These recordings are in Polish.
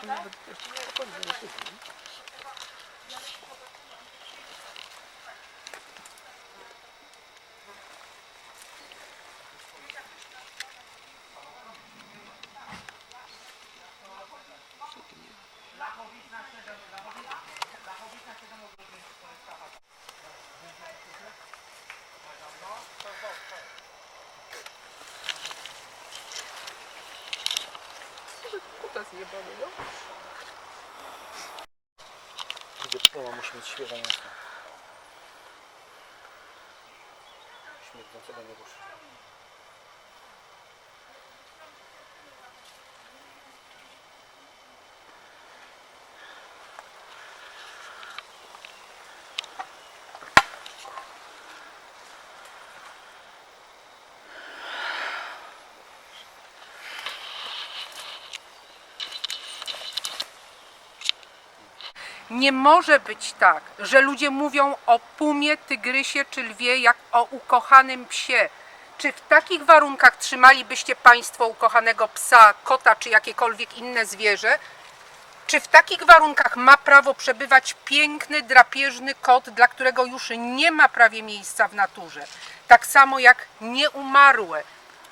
今天不对今天不说你这个事情。Все з'їбали, да? Диплома мы шмит шведа не Шмит на тебя не рушит. Nie może być tak, że ludzie mówią o pumie, tygrysie czy lwie jak o ukochanym psie. Czy w takich warunkach trzymalibyście Państwo ukochanego psa, kota czy jakiekolwiek inne zwierzę? Czy w takich warunkach ma prawo przebywać piękny, drapieżny kot, dla którego już nie ma prawie miejsca w naturze? Tak samo jak nieumarłe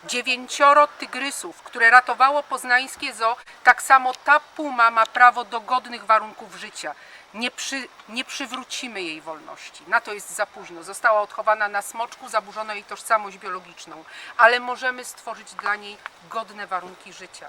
dziewięcioro tygrysów, które ratowało poznańskie zoo, tak samo ta puma ma prawo do godnych warunków życia. Nie, przy, nie przywrócimy jej wolności. Na to jest za późno. Została odchowana na smoczku, zaburzono jej tożsamość biologiczną, ale możemy stworzyć dla niej godne warunki życia.